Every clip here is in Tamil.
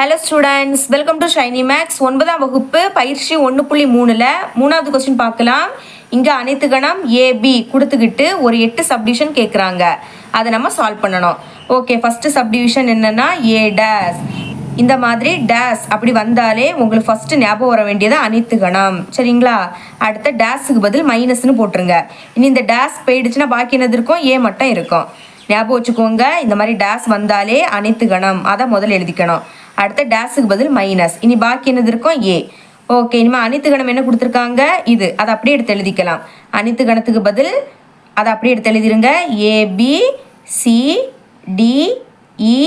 Hello students welcome to Shiny Max ஒன்பதாம் வகுப்பு பயிற்சி ஒன்று புள்ளி மூணில் மூணாவது கொஸ்டின் பார்க்கலாம். இங்கே அனைத்து கணம் ஏபி கொடுத்துக்கிட்டு ஒரு எட்டு சப்டிவிஷன் கேட்குறாங்க அதை நம்ம சால்வ் பண்ணணும். ஓகே ஃபஸ்ட்டு சப்டிவிஷன் என்னென்னா ஏ டேஸ் இந்த மாதிரி டேஸ் அப்படி வந்தாலே உங்களுக்கு ஃபஸ்ட்டு ஞாபகம் வர வேண்டியது அனைத்து கணம். சரிங்களா? அடுத்த டேஸுக்கு பதில் மைனஸ்னு போட்டுருங்க. இனி இந்த டேஸ் போயிடுச்சுன்னா பாக்கி என்னது இருக்கும்? ஏ மட்டும் இருக்கும். ஞாபகம் வச்சுக்கோங்க. இந்த மாதிரி டேஸ் வந்தாலே அனைத்து கணம். அதை முதல்ல எழுதிக்கணும். அடுத்த டேஸுக்கு பதில் மைனஸ் இனி பாக்கி என்னது இருக்கும் ஏ ஓகே இனிமேல் அனைத்து கணம் என்ன கொடுத்துருக்காங்க? இது. அதை அப்படியே எடுத்து எழுதிக்கலாம். அனைத்து கணத்துக்கு பதில் அதை அப்படியே எடுத்து எழுதிருங்க. A B C D E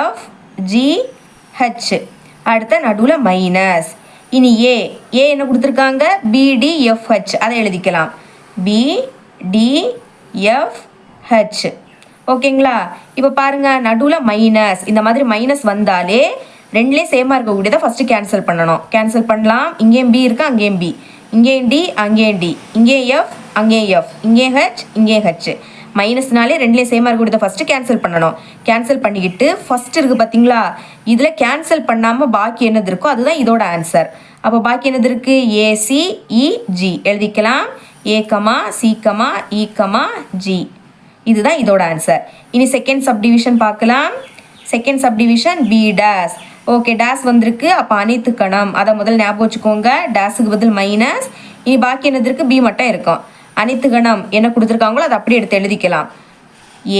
F G H அடுத்த நடுவில் மைனஸ் இனி ஏ ஏ என்ன கொடுத்துருக்காங்க? பிடிஎஃப்ஹெச் அதை எழுதிக்கலாம். பிடிஎஃப்ஹெச் ஓகேங்களா? இப்போ பாருங்க நடுவில் மைனஸ் இந்த மாதிரி மைனஸ் வந்தாலே ரெண்டுலேயும் சேமாக இருக்கக்கூடியதை ஃபஸ்ட்டு கேன்சல் பண்ணணும். கேன்சல் பண்ணலாம். இங்கேயும் பி இருக்கு அங்கேயும் பி இங்கேயும் டி அங்கேயும் டி இங்கே எஃப் அங்கே எஃப் இங்கே ஹெச் இங்கே ஹெச் மைனஸ்னாலே ரெண்டுலேயும் சேமாக இருக்கக்கூடியதை ஃபஸ்ட்டு கேன்சல் பண்ணணும். கேன்சல் பண்ணிக்கிட்டு ஃபஸ்ட் இருக்குது பார்த்தீங்களா இதில் கேன்சல் பண்ணாமல் பாக்கி என்னது இருக்கோ அதுதான் இதோட ஆன்சர் அப்போ பாக்கி என்னது இருக்குது A C E G e, எழுதிக்கலாம் A comma C comma E comma G இதுதான் இதோட ஆன்சர் இனி செகண்ட் சப்டிவிஷன் பார்க்கலாம். Second subdivision B dash okay dash வந்திருக்கு. அப்போ அனைத்து கணம் அதை முதல் ஞாபகம் வச்சுக்கோங்க. டேஸுக்கு பதில் மைனஸ் இனி பாக்கி என்னது இருக்கு? பி மட்டும் இருக்கும். அனைத்து கணம் என்ன கொடுத்துருக்காங்களோ அதை அப்படியே எடுத்து எழுதிக்கலாம்.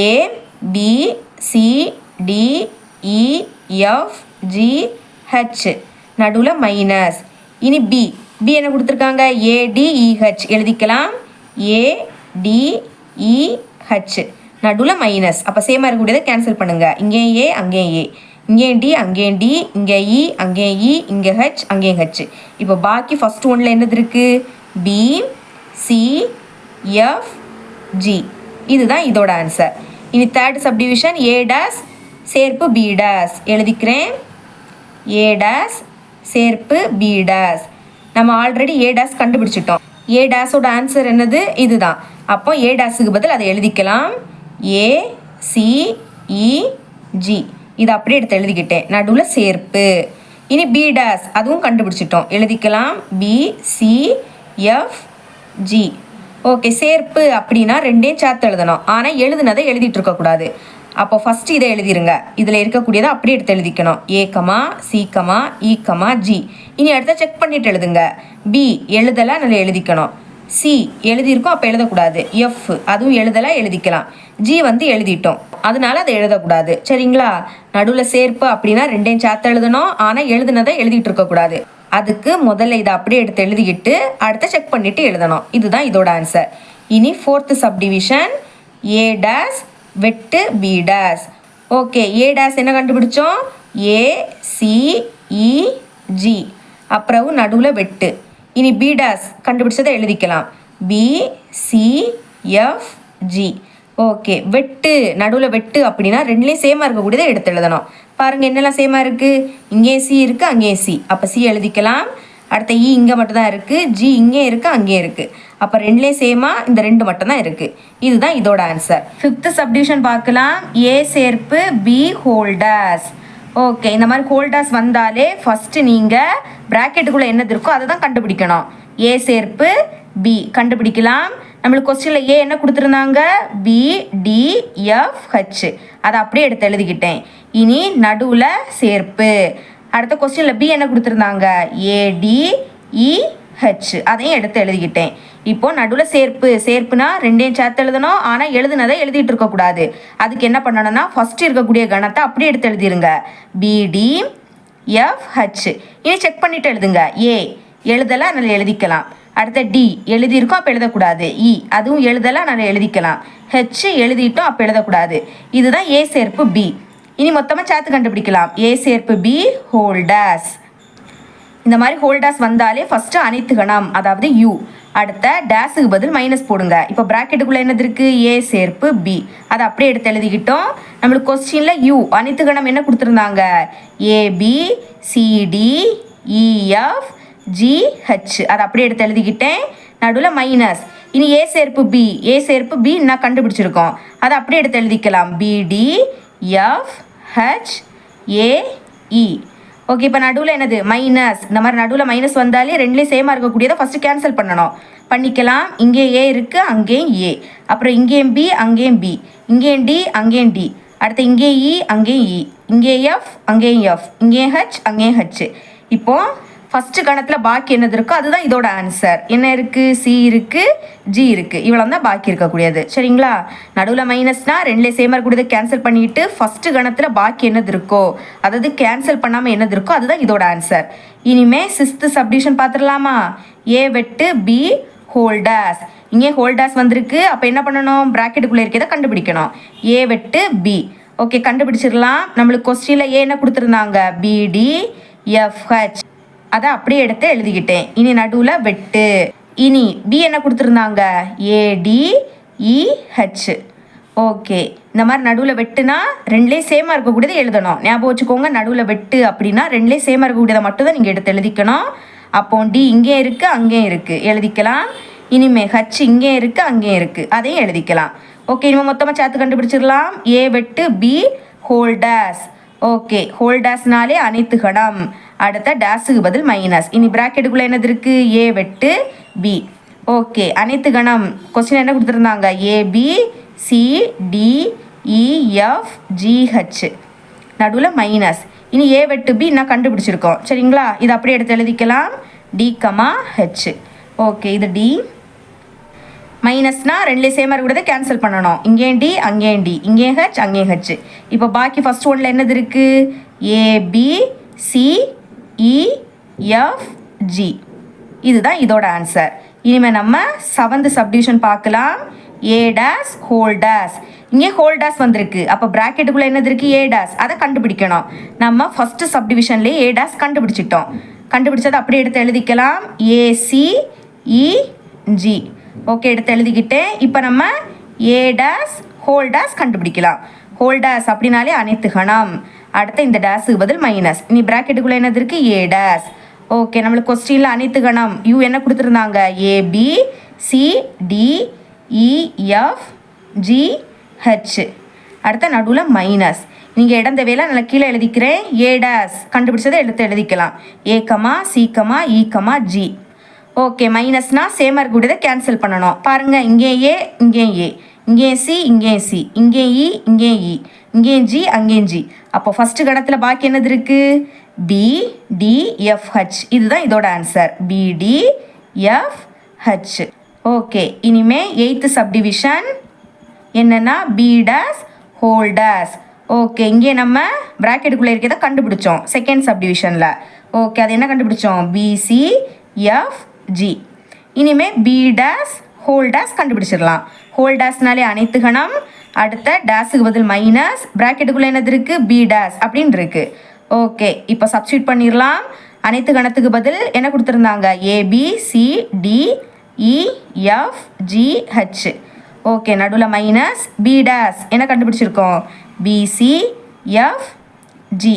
A B C D E F G H நடுவில் மைனஸ் இனி பி பி என்ன கொடுத்துருக்காங்க? A D E H e, எழுதிக்கலாம். ஏ டி இ ஹச் நடுவில் மைனஸ் அப்போ சேமாக இருக்கக்கூடியதை கேன்சல் பண்ணுங்கள் இங்கே ஏ அங்கே ஏ இங்கே டி அங்கே டி இங்கே இ அங்கே இ இங்கே ஹச் அங்கே ஹச் இப்போ பாக்கி ஃபர்ஸ்ட் ஒன்றில் என்னது இருக்குது பி சி எஃப் ஜி இதுதான் இதோட ஆன்சர் இனி தேர்ட் சப்டிவிஷன் ஏ டேஸ் சேர்ப்பு பி டேஸ் எழுதிக்கிறேன். ஏ டேஸ் சேர்ப்பு பி டேஸ் நம்ம ஆல்ரெடி ஏ டேஸ் கண்டுபிடிச்சிட்டோம். ஏ டேஸோட ஆன்சர் என்னது? இதுதான். அப்போ ஏ டேஸுக்கு பதில் அதை எழுதிக்கலாம். ஏ சி ஜி இதை அப்படியே எடுத்து எழுதிக்கிட்டேன். நடுவில் சேர்ப்பு. இனி பி டேஸ் அதுவும் கண்டுபிடிச்சிட்டோம். எழுதிக்கலாம். B C F G okay சேர்ப்பு அப்படின்னா ரெண்டையும் சேர்த்து எழுதணும். ஆனால் எழுதுனதை எழுதிட்டு இருக்கக்கூடாது அப்போ ஃபஸ்ட்டு இதை எழுதிருங்க. இதில் இருக்கக்கூடியதை அப்படியே எடுத்து எழுதிக்கணும். A comma C comma E comma G இனி அடுத்த செக் பண்ணிட்டு எழுதுங்க. பி எழுதலை நல்லா எழுதிக்கணும். சி எழுதியிருக்கோம் அப்போ எழுதக்கூடாது. எஃப் அதுவும் எழுதலாம் எழுதிக்கலாம். ஜி வந்து எழுதிட்டோம். அதனால அதை எழுதக்கூடாது. சரிங்களா? நடுவில் சேர்ப்பு அப்படின்னா ரெண்டையும் சேர்த்து எழுதணும். ஆனால் எழுதுனதை எழுதிட்டு இருக்கக்கூடாது. அதுக்கு முதல்ல இதை அப்படியே எடுத்து எழுதிக்கிட்டு அடுத்த செக் பண்ணிட்டு எழுதணும். இதுதான் இதோட ஆன்சர் இனி ஃபோர்த்து சப்டிவிஷன் ஏ டேஸ் வெட்டு B dash okay A dash என்ன கண்டுபிடிச்சோம்? ஏ சி இ ஜி அப்புறம் நடுவில் வெட்டு. இனி பி டேஸ் கண்டுபிடிச்சதை எழுதிக்கலாம். B C F G okay வெட்டு நடுவில் வெட்டு அப்படின்னா ரெண்டுலேயும் சேமாக இருக்கக்கூடியதை எடுத்து எழுதணும். பாருங்கள் என்னெல்லாம் சேமாக இருக்குது இங்கேயும் சி இருக்குது அங்கேயும் சி அப்போ சி எழுதிக்கலாம். அடுத்த e இ இங்கே மட்டும்தான் இருக்குது ஜி இங்கே இருக்குது அங்கேயும் இருக்குது அப்போ ரெண்டுலேயும் சேமாக இந்த ரெண்டு மட்டும்தான் இருக்குது இதுதான் இதோட ஆன்சர் ஃபிஃப்த்து சப்டிவிஷன் பார்க்கலாம். ஏ சேர்ப்பு பி ஹோல்டர்ஸ் ஓகே இந்த மாதிரி ஹோல்டர்ஸ் வந்தாலே ஃபஸ்ட்டு நீங்கள் ப்ராக்கெட்டுக்குள்ளே என்னது இருக்கோ அதை தான் கண்டுபிடிக்கணும். ஏ சேர்ப்பு பி கண்டுபிடிக்கலாம். நம்மளுக்கு கொஸ்டினில் ஏ என்ன கொடுத்துருந்தாங்க? பி டி எஃப் ஹச் அதை அப்படியே எடுத்து எழுதிக்கிட்டேன். இனி நடுவில் சேர்ப்பு. அடுத்த கொஸ்டினில் பி என்ன கொடுத்துருந்தாங்க? ஏடி இ e, அதையும் எடுத்து எழுதிக்கிட்டேன். இப்போ நடுவில் சேர்ப்பு. சேர்ப்புனா ரெண்டையும் சேர்த்து எழுதணும். ஆனால் எழுதுனதை எழுதிட்டு இருக்கக்கூடாது. அதுக்கு என்ன பண்ணணும்னா ஃபஸ்ட்டு இருக்கக்கூடிய கணத்தை அப்படியே எடுத்து எழுதிருங்க. பிடி எஃப் ஹச் இனி செக் பண்ணிட்டு எழுதுங்க. ஏ எழுதலாம் அதனால் எழுதிக்கலாம். அடுத்த டி எழுதியிருக்கோம் அப்போ எழுதக்கூடாது. இ அதுவும் எழுதலாம் அதனால் எழுதிக்கலாம். ஹெச் எழுதிட்டோம் அப்போ எழுதக்கூடாது. இதுதான் ஏ சேர்ப்பு பி இனி மொத்தமாக சேர்த்து கண்டுபிடிக்கலாம். ஏ சேர்ப்பு பி ஹோல்டாஸ் இந்த மாதிரி ஹோல்டாஸ் வந்தாலே ஃபஸ்ட்டு அனைத்து கணம் அதாவது யூ அடுத்த டேஸுக்கு பதில் மைனஸ் போடுங்க. இப்போ ப்ராக்கெட்டுக்குள்ளே என்னது இருக்குது ஏ சேர்ப்பு பி அதை அப்படியே எடுத்து எழுதிக்கிட்டோம். நம்மளுக்கு கொஸ்டினில் யூ அனைத்து கணம் என்ன கொடுத்துருந்தாங்க? A B C D E F G H e, அதை அப்படியே எடுத்து எழுதிக்கிட்டேன். நடுவில் மைனஸ் இனி ஏ சேர்ப்பு பி ஏ சேர்ப்பு பி நான் கண்டுபிடிச்சிருக்கோம். அதை அப்படியே எடுத்து எழுதிக்கலாம். பிடி எஃப் ஹெச் ஏஇ ஓகே இப்போ நடுவில் என்னது? மைனஸ் இந்த மாதிரி நடுவில் மைனஸ் வந்தாலே ரெண்டுலேயும் சேமாக இருக்கக்கூடியதை ஃபஸ்ட்டு கேன்சல் பண்ணணும். பண்ணிக்கலாம். இங்கே ஏ இருக்குது அங்கேயும் ஏ அப்புறம் இங்கேயும் பி அங்கேயும் பி இங்கேயும் டி அங்கேயும் டி அடுத்து இங்கே இ e, அங்கேயும் e. இ இங்கே எஃப் அங்கேயும் எஃப் இங்கேயும் ஹச் அங்கேயும் ஹச் இப்போது ஃபஸ்ட்டு கணத்தில் பாக்கி என்னது இருக்கோ அதுதான் இதோட ஆன்சர் என்ன இருக்குது சி இருக்குது ஜி இருக்குது இவ்வளோ தான் பாக்கி இருக்கக்கூடியது. சரிங்களா? நடுவில் மைனஸ்னால் ரெண்டுலேயே சேமாக இருக்கக்கூடியதை கேன்சல் பண்ணிட்டு ஃபஸ்ட்டு கணத்தில் பாக்கி என்னது இருக்கோ அதாவது கேன்சல் பண்ணாமல் என்னது இருக்கோ அதுதான் இதோட ஆன்சர் இனிமே சிஸ்து சப்டிஷன் பார்த்துடலாமா? ஏ வெட்டு பி ஹோல்டாஸ் இங்கே ஹோல்டாஸ் வந்திருக்கு. அப்போ என்ன பண்ணணும்? ப்ராக்கெட்டுக்குள்ளே இருக்கிறத கண்டுபிடிக்கணும். ஏ வெட்டு பி ஓகே கண்டுபிடிச்சிடலாம். நம்மளுக்கு கொஸ்டினில் ஏ என்ன கொடுத்துருந்தாங்க? பிடி எஃப்ஹெச் அதை அப்படியே எடுத்து எழுதிக்கிட்டேன். இனி நடுவில் வெட்டு. இனி பி என்ன கொடுத்துருந்தாங்க? ஏடிஇஹெச் ஓகே e, இந்த மாதிரி நடுவில் வெட்டுனா ரெண்டுலேயும் சேமாக இருக்கக்கூடியதை எழுதணும். ஞாபகம் வச்சுக்கோங்க நடுவில் வெட்டு அப்படின்னா ரெண்டுலேயும் சேமாக இருக்கக்கூடியதை மட்டும் தான் நீங்கள் எடுத்து எழுதிக்கணும். அப்போ டி இங்கே இருக்குது அங்கேயும் இருக்குது எழுதிக்கலாம். இனிமே ஹச் இங்கே இருக்குது அங்கேயும் இருக்குது அதையும் எழுதிக்கலாம். ஓகே இனிமேல் மொத்தமாக சேர்த்து கண்டுபிடிச்சிடலாம். ஏ வெட்டு பி ஹோல்டர்ஸ் ஓகே ஹோல்டாஸ்னாலே அனைத்து கணம் அடுத்த டேஸுக்கு பதில் மைனஸ் இனி ப்ராக்கெட்டுக்குள்ளே என்னது இருக்குது ஏ வெட்டு பி ஓகே அனைத்து கணம். கொஸ்டின் என்ன கொடுத்துருந்தாங்க? A B C D E F G H நடுவில் மைனஸ் இனி ஏ வெட்டு பி நான் கண்டுபிடிச்சிருக்கோம். சரிங்களா? இது அப்படியே எடுத்து எழுதிக்கலாம். டி கமா ஹெச் ஓகே இது டி மைனஸ்னால் ரெண்டுலேயும் சேமாக இருக்கிறத கேன்சல் பண்ணணும். இங்கேயும் டி அங்கேயும் டி இங்கே ஹச் அங்கே ஹச் இப்போ பாக்கி ஃபர்ஸ்ட் ஒன்ல என்னது இருக்குது ஏபி சி ஜி e, இதுதான் இதோட ஆன்சர் இனிமேல் நம்ம செவன்த் சப்டிவிஷன் பார்க்கலாம். ஏ டேஸ் ஹோல் டேஸ் இங்கே ஹோல் டேஸ் வந்திருக்கு. அப்போ ப்ராக்கெட்டுக்குள்ளே என்னது இருக்குது ஏ டேஸ் அதை கண்டுபிடிக்கணும். நம்ம ஃபஸ்ட்டு சப்டிவிஷன்லேயே ஏ டேஸ் கண்டுபிடிச்சிட்டோம். கண்டுபிடிச்சதை அப்படியே எடுத்து எழுதிக்கலாம். ஏசிஇஜி ஓகே எடுத்து எழுதிக்கிட்டேன் இப்போ நம்ம ஏ டேஸ் ஹோல் டேஸ் கண்டுபிடிக்கலாம். ஹோல் டேஸ் அப்படின்னாலே அனைத்து கணம். அடுத்து இந்த டேஸுக்கு பதில் மைனஸ் இனி ப்ராக்கெட்டுக்குள்ளே என்னது இருக்குது ஏ டேஸ் ஓகே நம்மளுக்கு கொஸ்டினில் அனைத்து கணம். யூ என்ன கொடுத்துருந்தாங்க? A B C D E F G e, H அடுத்த நடுவில் மைனஸ் நீங்கள் இடந்த வேலை நான் கீழே எழுதிக்கிறேன். ஏ டேஸ் கண்டுபிடிச்சதை எடுத்து எழுதிக்கலாம். A comma C comma E comma G okay மைனஸ்னால் சேமர் கூடியதை கேன்சல் பண்ணணும். பாருங்கள் இங்கே ஏ இங்கே ஏ இங்கே சி இங்கே சி இங்கே இ இங்கே இ இங்கே ஜி அங்கே ஜி அப்போ ஃபஸ்ட்டு கடத்தில் பாக்கி என்னது இருக்குது பி டி எஃப் ஹச் இதுதான் இதோட answer B D F H okay இனிமே எயித்து சப்டிவிஷன் என்னென்னா B dash whole dash okay இங்கே நம்ம ப்ராக்கெட்டுக்குள்ளே இருக்கிறத கண்டுபிடிச்சோம் செகண்ட் சப்டிவிஷனில் ஓகே அது என்ன கண்டுபிடிச்சோம்? பிசி எஃப் ஜி இனிமே பி டேஸ் ஹோல் டேஸ் கண்டுபிடிச்சிடலாம். ஹோல் டேஸ்னாலே அனைத்து கணம். அடுத்த டேஸுக்கு பதில் மைனஸ் ப்ராக்கெட்டுக்குள்ளே என்னது இருக்குது பி டேஸ் அப்படின்னு இருக்கு. ஓகே இப்போ சப்ஸ்டியூட் பண்ணிடலாம். அனைத்து கணத்துக்கு பதில் என்ன கொடுத்துருந்தாங்க? A B C D E F G e, okay நடுவில் மைனஸ் பி டேஸ் என்ன கண்டுபிடிச்சிருக்கோம்? பிசி எஃப் ஜி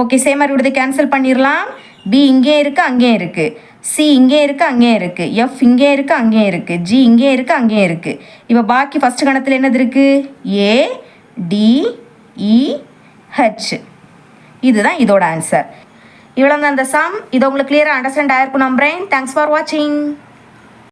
ஓகே சேமாக இருக்கிறத கேன்சல் பண்ணிடலாம். பி இங்கே இருக்குது அங்கேயும் இருக்குது சி இங்கே இருக்குது அங்கேயும் இருக்குது எஃப் இங்கே இருக்குது அங்கேயும் இருக்குது ஜி இங்கே இருக்குது அங்கேயும் இருக்குது இப்போ பாக்கி ஃபஸ்ட்டு கணத்தில் என்னது இருக்குது A D E e, H இதுதான் இதோட ஆன்சர் இவ்வளோ தான் அந்த சம் இது உங்களுக்கு கிளியராக அண்டர்ஸ்டாண்ட் ஆயிருக்கும் நம்புறேன். தேங்க்ஸ் ஃபார் வாட்சிங்